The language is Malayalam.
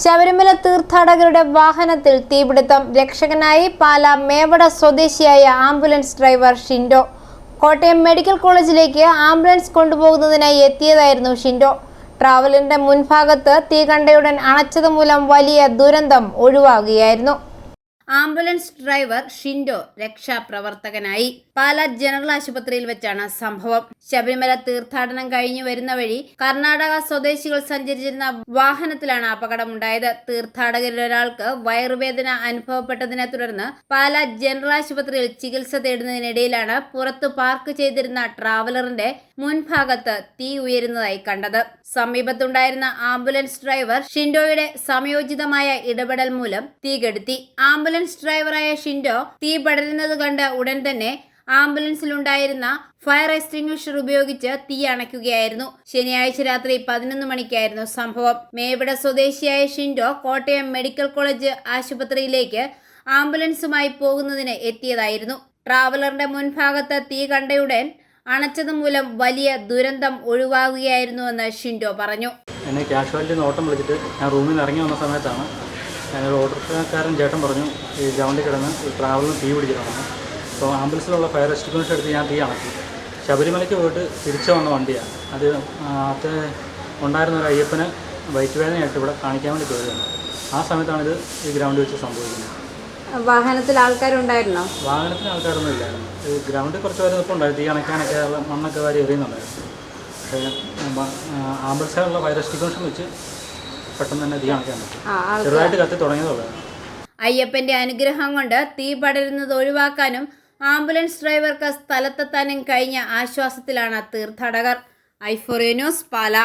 ശബരിമല തീർത്ഥാടകരുടെ വാഹനത്തിൽ തീപിടുത്തം. രക്ഷകനായി പാല മേവട സ്വദേശിയായ ambulance driver Shindo. Kottayam medical കോളേജിലേക്ക് ആംബുലൻസ് കൊണ്ടുപോകുന്നതിനായി എത്തിയതായിരുന്നു ഷിൻഡോ. ട്രാവലറിന്റെ മുൻഭാഗത്ത് തീ കണ്ടയുടൻ അണച്ചത് മൂലം വലിയ ദുരന്തം ഒഴിവാകുകയായിരുന്നു. ആംബുലൻസ് ഡ്രൈവർ ഷിൻഡോ രക്ഷാപ്രവർത്തകനായി പാലാ ജനറൽ ആശുപത്രിയിൽ വെച്ചാണ് സംഭവം. ശബരിമല തീർത്ഥാടനം കഴിഞ്ഞു വരുന്ന വഴി കർണാടക സ്വദേശികൾ സഞ്ചരിച്ചിരുന്ന വാഹനത്തിലാണ് അപകടമുണ്ടായത്. തീർത്ഥാടകരിൽ ഒരാൾക്ക് വയറുവേദന അനുഭവപ്പെട്ടതിനെ തുടർന്ന് പാലാ ജനറൽ ആശുപത്രിയിൽ ചികിത്സ തേടുന്നതിനിടയിലാണ് പുറത്തു പാർക്ക് ചെയ്തിരുന്ന ട്രാവലറിന്റെ മുൻഭാഗത്ത് തീ ഉയരുന്നതായി കണ്ടത്. സമീപത്തുണ്ടായിരുന്ന ആംബുലൻസ് ഡ്രൈവർ ഷിൻഡോയുടെ സമയോചിതമായ ഇടപെടൽ മൂലം തീ കെടുത്തി. ആംബുലൻസ് ഡ്രൈവറായ ഷിൻഡോ തീ പടരുന്നത് കണ്ട് ഉടൻ തന്നെ ആംബുലൻസിലുണ്ടായിരുന്ന ഫയർ എക്സ്റ്റിംഗ്വിഷർ ഉപയോഗിച്ച് തീ അണയ്ക്കുകയായിരുന്നു. ശനിയാഴ്ച രാത്രി പതിനൊന്ന് മണിക്കായിരുന്നു സംഭവം. മേവിട സ്വദേശിയായ ഷിൻഡോ കോട്ടയം മെഡിക്കൽ കോളേജ് ആശുപത്രിയിലേക്ക് ആംബുലൻസുമായി പോകുന്നതിന് എത്തിയതായിരുന്നു. ട്രാവലറിന്റെ മുൻഭാഗത്ത് തീ കണ്ടയുടൻ അണച്ചത് മൂലം വലിയ ദുരന്തം ഒഴിവാകുകയായിരുന്നുവെന്ന് ഷിൻഡോ പറഞ്ഞു. എന്നെ ക്യാഷ്വാലിറ്റി നോട്ടം വിളിച്ചിട്ട് ഞാൻ റൂമിൽ നിന്ന് ഇറങ്ങി വന്ന സമയത്താണ് ഞാനൊരു ഓട്ടോറിക്ഷക്കാരൻ ചേട്ടൻ പറഞ്ഞു ഈ ഗ്രൗണ്ടിൽ കിടന്ന് ട്രാവലിന് തീ പിടിച്ചിട്ടുണ്ടെന്ന് അപ്പോൾ ആംബുലൻസിലുള്ള ഫയർ എക്സ്റ്റിങ്വിഷർ എടുത്ത് ഞാൻ തീ അണക്കി. ശബരിമലയ്ക്ക് പോയിട്ട് തിരിച്ചു വന്ന വണ്ടിയാണ്. അത് അത് ഉണ്ടായിരുന്ന ഒരു അയ്യപ്പന് വയറ്റ് വേദനയായിട്ട് ഇവിടെ കാണിക്കാൻ വേണ്ടി പോയതാണ് ആ സമയത്താണ് ഇത് ഈ ഗ്രൗണ്ടിൽ വെച്ച് സംഭവിക്കുന്നത്. വാഹനത്തിൽ ആൾക്കാരുണ്ടായിരുന്നോ? വാഹനത്തിന് ആൾക്കാരൊന്നും ഇല്ലായിരുന്നു. ഈ ഗ്രൗണ്ടിൽ കുറച്ച് പേര് ഇപ്പോൾ ഉണ്ടായിരുന്നു തീ അണക്കാനൊക്കെ മണ്ണൊക്കെ വാരി എറിയുന്നുണ്ടായിരുന്നു. പക്ഷേ ആംബുലൻസിലുള്ള ഫയർ എക്സ്റ്റിങ്വിഷർ വെച്ച് പെട്ടെന്ന് തന്നെ തീ അണയ്ക്കാൻ പറ്റും. ചെറുതായിട്ട് കത്തി തുടങ്ങിയതുള്ളൂ അയ്യപ്പന്റെ അനുഗ്രഹം കൊണ്ട് തീ പടരുന്നത് ഒഴിവാക്കാനും ആംബുലൻസ് ഡ്രൈവർക്ക് സ്ഥലത്തെത്താനും കഴിഞ്ഞ ആശ്വാസത്തിലാണ് തീർത്ഥാടകർ. Euphoria news Pala.